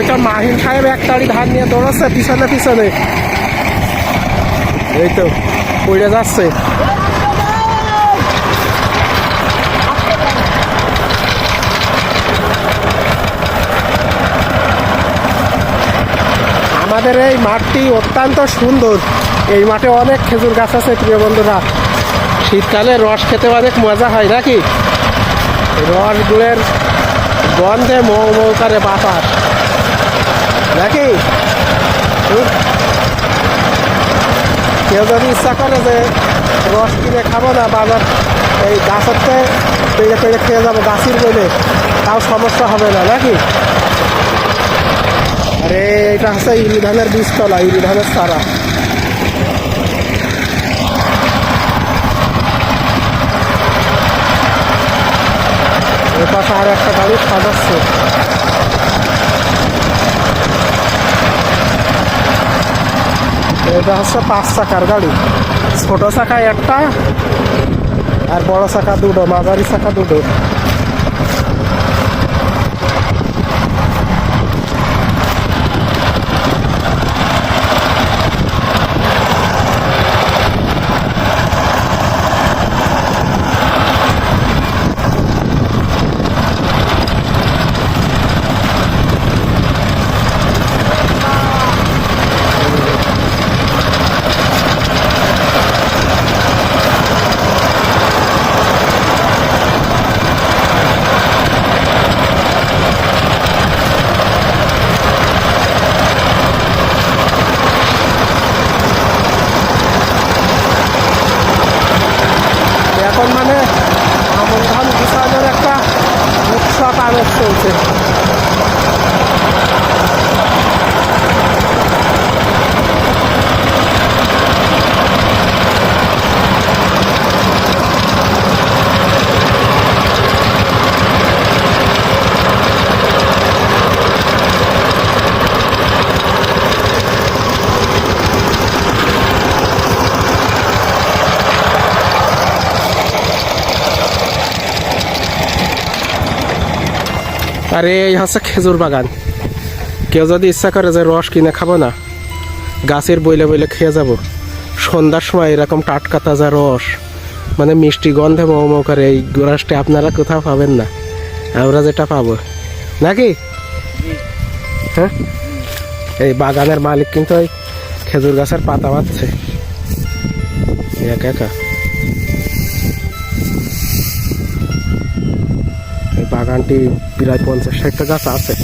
ওইটা মাহিন সাহেব এক তাড়ি ধান নিয়ে দৌড়াচ্ছে, পিছনে পিছনে। এই তো, পড়ে যাচ্ছে। আমাদের এই মাঠটি অত্যন্ত সুন্দর। এই মাঠে অনেক খেজুর গাছ আছে, প্রিয় বন্ধুরা। শীতকালে রস খেতে অনেক মজা হয়, নাকি? রসগুলোর গন্ধে মৌ মৌ করে বাতাস। নাকি কেউ যদি ইচ্ছা করে যে রস কিনে খাব না বাজার এই গাছেরতে পেড়ে পেড়ে খেয়ে যাব গাছের বলে, তাও সমস্যা হবে না, নাকি? আরে, এটা হচ্ছে ইরি ধানের বীজতলা ইরি ধানের চারা। এ পাশে আর একটা গাড়ি সাজাচ্ছে। এটা হচ্ছে পাঁচ চাকার গাড়ি। ছোট চাকা একটা আর বড় চাকা দুটো, মাঝারি চাকা দুটো এখন মানে আমন ধান গুছানোর একটা উৎসব আমেজ চলছে আর, এই হচ্ছে খেজুর বাগান। কেউ যদি ইচ্ছা করে যে রস কিনে খাব না, গাছের বইলে বইলে খেয়ে যাব। সন্ধ্যার সময় এরকম টাটকা তাজা রস মানে মিষ্টি গন্ধে মৌ মৌ করে এই রসটা আপনারা কোথাও পাবেন না। আমরা যেটা পাবো। নাকি? হ্যাঁ? এই বাগানের মালিক কিন্তু ওই খেজুর গাছের পাতা বাঁধছে। একা একা। বাগানটি প্রায় পঞ্চাশ ষাটটা গাছ আছে।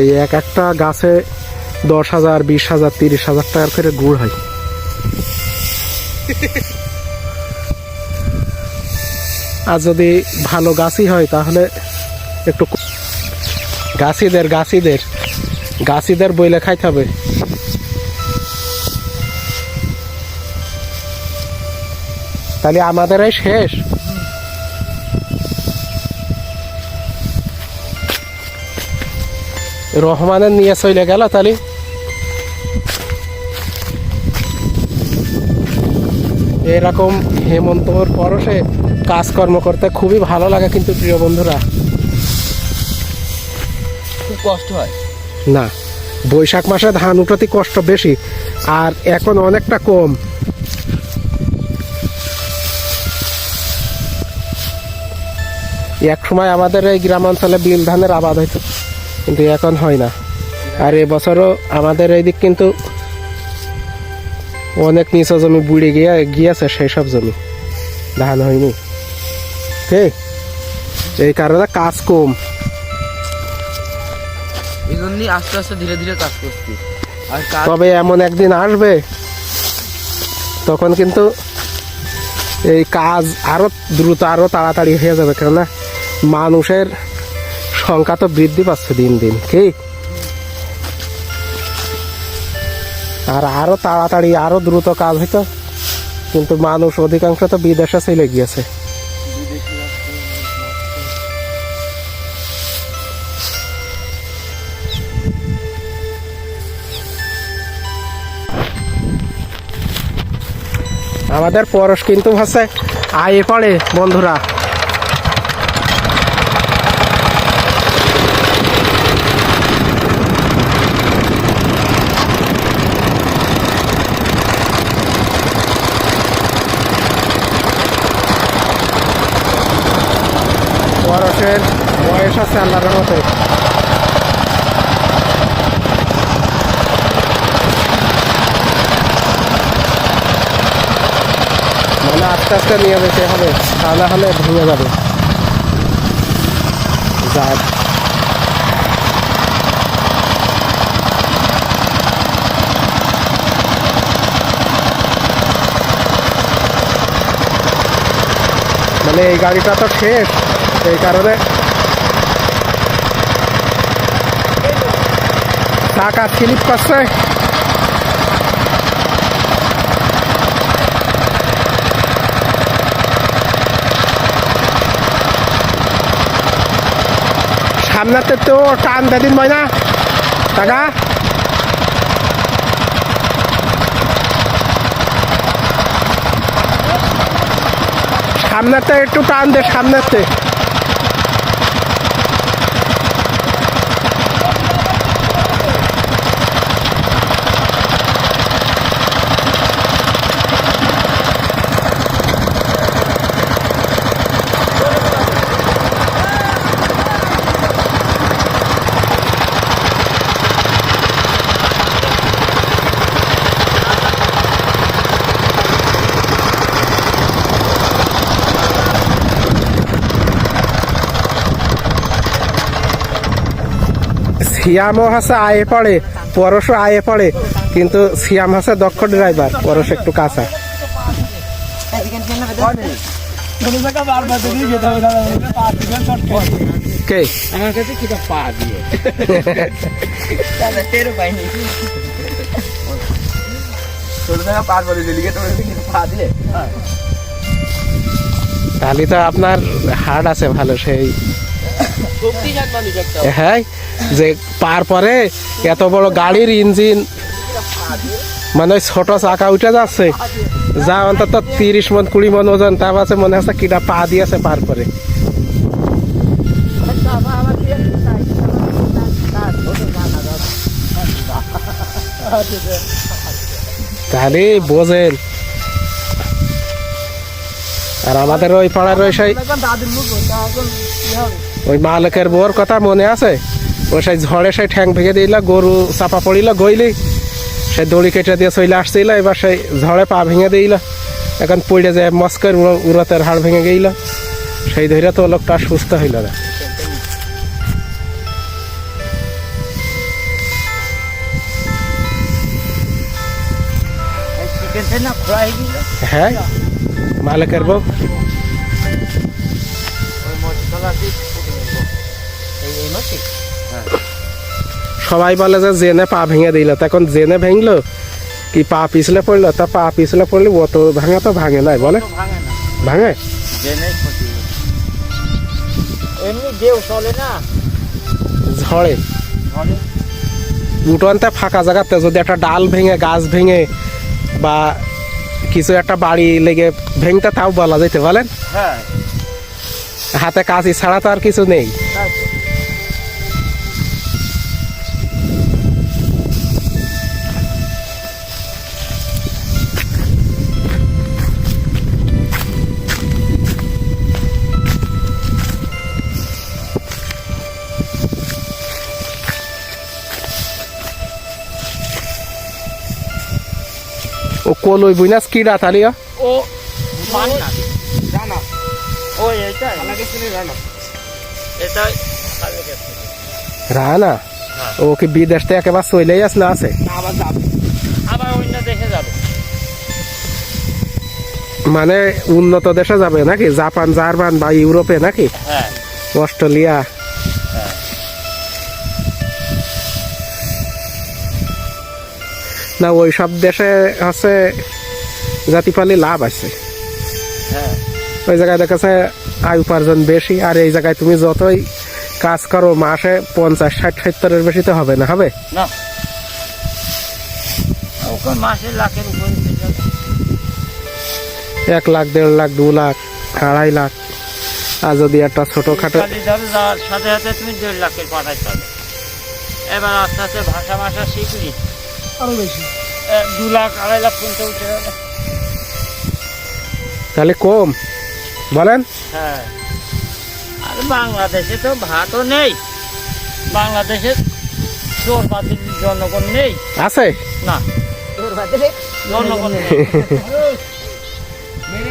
এই এক একটা গাছে দশ হাজার, বিশ হাজার, তিরিশ হাজার টাকার করে গুড় হয়। আর যদি ভালো গাছই হয়, তাহলে একটু গাছিদের গাছিদের গাছিদের বইলে খাইতে হবে। তাহলে আমাদের শেষ। রহমানের নিয়ে চলে গেল তাহলে। এরকম হেমন্তর পরশে কাজকর্ম করতে খুবই ভালো লাগে কিন্তু প্রিয় বন্ধুরা। খুব কষ্ট হয়। না বৈশাখ মাসে ধান উঠাতে কষ্ট বেশি আর এখন অনেকটা কম। এক সময় আমাদের এই গ্রামাঞ্চলে বিল ধানের আবাদ হইতো। কিন্তু এখন হয় না। আর এবছরও আমাদের এই দিক কিন্তু অনেক নিচু জমি বুড়ে গিয়ে গিয়েছে সেই সব জমি। ধান হয়নি। ঠিক এই কারণে কাজ কম। এই জন্যই আস্তে আস্তে ধীরে ধীরে কাজ করছি। আর তবে এমন একদিন আসবে তখন কিন্তু এই কাজ আরও দ্রুত আরও তাড়াতাড়ি হয়ে যাবে। কেননা মানুষের সংখ্যা তো বৃদ্ধি পাচ্ছে দিন দিন, কি? আর আরও তাড়াতাড়ি, আরও দ্রুত কাজ হইতো। কিন্তু মানুষ অধিকাংশ তো বিদেশে চলে গিয়েছে। আমাদের পরশ কিন্তু হচ্ছে, আয়ে পড়ে, বন্ধুরা। ফ্রেশ আছে আল্লাহর রহমতে। মানে আস্তে আস্তে নিয়ে যেতে হবে তা না হলে ভেঙে যাবে। যাক। মানে এই গাড়িটা তো শেষ। এই কারণে টাকা স্লিপ করছে। সামনেতে তো টান দেদিন ময়না। টাকা। সামনেতে একটু টান দে, সামনেতে। সিয়ামও হাসে আয়ে পড়ে পরশও আয়ে পড়ে কিন্তু সিয়াম হাসে দক্ষ ড্রাইভার পরশ একটু কাঁচা। কে? আমার কাছে পা দিয়ে তাহলে তো আপনার হার্ড আছে ভালো সেই হ্যাঁ যে পার পরে এত বড় গাড়ির ইঞ্জিন। মানে ওই ছোট চাকা উঠে যাচ্ছে। যা অন্তত তিরিশ মন, কুড়ি মন ওজন তার আছে মনে হচ্ছে কিটা পা দিয়েছে পার পরে। তাহলে বোঝেন। আর আমাদের ওই পাড়ার ওই সেই ওই মালিকের বোর কথা মনে আছে? ও সেই ঝড়ে সেই ঠ্যাং ভেঙে দিল, গরু চাপা পড়িল, গইলি। সে দড়ি কেটে দিয়ে চলে আসছিল, এবার সেই ঝড়ে পা ভেঙে দিল। এখন পড়ে যায় মস্কের উড়তের হাড় ভেঙে গেল সেই ধরে তো লোকটা সুস্থ হইল না। হ্যাঁ এই এই মাসে সবাই বলে যে জেনে পা ভেঙে দিল। তখন জেনে ভেঙলো? কি পা পিছলে পড়ল? তা পা পিছলে পড়লে অত ভাঙা তো ভাঙে নাই বলে? ভাঙে? ঝড়ে উঠোনতে ফাঁকা জায়গাতে যদি একটা ডাল ভেঙে গাছ ভেঙে বা কিছু একটা বাড়ি লেগে ভেঙতে তাও বলা যেতে বলেন? হ্যাঁ। হাতে কাঁচি ছাড়া তো আর কিছু নেই। ও মান ও আলাদা এটাই। রানা? হ্যাঁ। ও কি বিদেশ থেকে একেবারে চলেই আস না আছে আবার যাবে। আবার অন্য দেশে যাবে। মানে উন্নত দেশে যাবে নাকি? জাপান জার্মান বা ইউরোপে নাকি? হ্যাঁ। অস্ট্রেলিয়া? না ওই সব দেশে হচ্ছে জাতি পালি লাভ আছে। হ্যাঁ। ওই জায়গায় দেখাচ্ছে আয় উপার্জন বেশি আর এই জায়গায় তুমি যতই কাজ করো মাসে পঞ্চাশ ষাট সত্তরের বেশি তো হবে না হবে? না। এক লাখ দেড় লাখ দু লাখ আড়াই লাখ। আর যদি একটা ছোটখাটো সাথে সাথে তুমি দেড় লাখের পাঠাইতে হবে। এবার আস্তে আস্তে ভাষা ভাষা শিখলি আরও বেশি। দু লাখ আড়াই লাখ পর্যন্ত উঠে যাবে। তাহলে কম। বলেন। হ্যাঁ। আর বাংলাদেশে তো ভাতও নেই। বাংলাদেশে চোরবাতির জনগণ নেই। আছে? না। জনগণ নেই।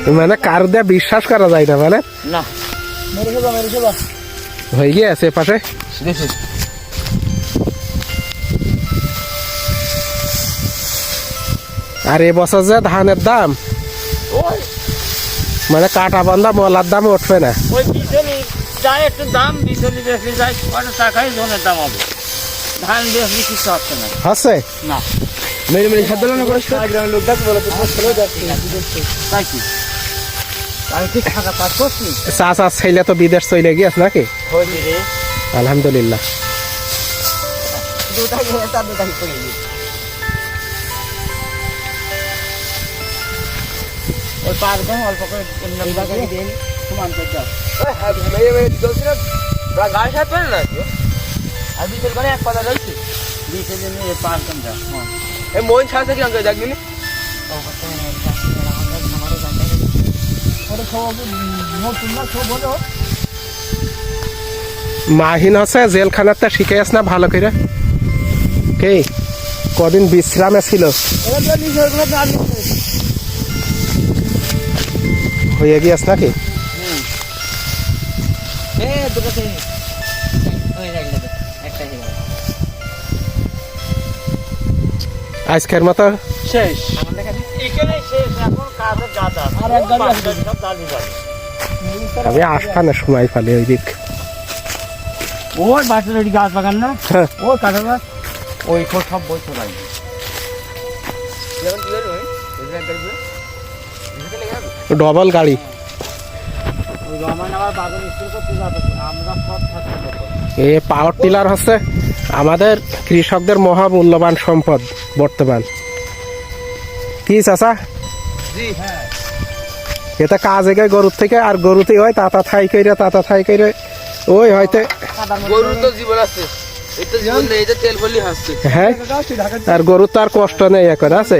মানে কার দিয়ে বিশ্বাস করা যায় না মানে না। হয়ে গিয়েছে পাশে। আর এবছর যে ধানের দাম ওই। মানে কাটা বান্ধা মলার দাম উঠবে না। ওই বিচলি যায় একটু দাম বিচলি বেশি যায় কত টাকাই জনের দাম হবে। ধান বেশি কিছু হচ্ছে না। হচ্ছে? না। মেরে মেরে চাচা ছেলে তো বিদেশ চলে গিয়েছে নাকি? আলহামদুলিল্লাহ। দুটা দুটা ওই পার দেন অল্প করে দিন। সমান করে দাও। গাড়ি সাথে পারে না আর করে এক কথা হ্যাঁ এই মোহন সাথে কি অঙ্কে দেখবি মাহিন হচ্ছে জেলখানাতে শিখে আস না ভালো করে। কে? কদিন বিশ্রামে ছিল। হয়ে গিয়েছ নাকি? আজকের মতো? শেষ। আমি আসখানে সময় পালি ওই দিক। ওই বাচ্চার ওই গাছ বাগান না হ্যাঁ। ওই কাঁঠাল গাছ ওই সব বই চলাই যেমন ডবল গাড়ি। এ পাওয়ার টিলার হচ্ছে আমাদের কৃষকদের মহা মূল্যবান সম্পদ বর্তমান। কি চাচা? জি এটা কাজ এগায় গরুর থেকে আর গরুতে হয় তাতা থাই কইরে তাতা থাই কইরে ওই হয়তো গরুর তো জীবন আছে। হ্যাঁ আর গরুর তো আর কষ্ট নেই এখন আছে?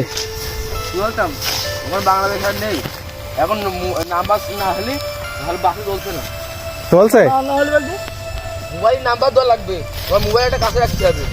আমার বাংলাদেশ আর নেই। এখন নাম্বার না হলে তাহলে বাকি চলছে না। চলছে? মোবাইল নাম্বার দেওয়া লাগবে। আমার মোবাইল একটা কাছে রাখতে হবে।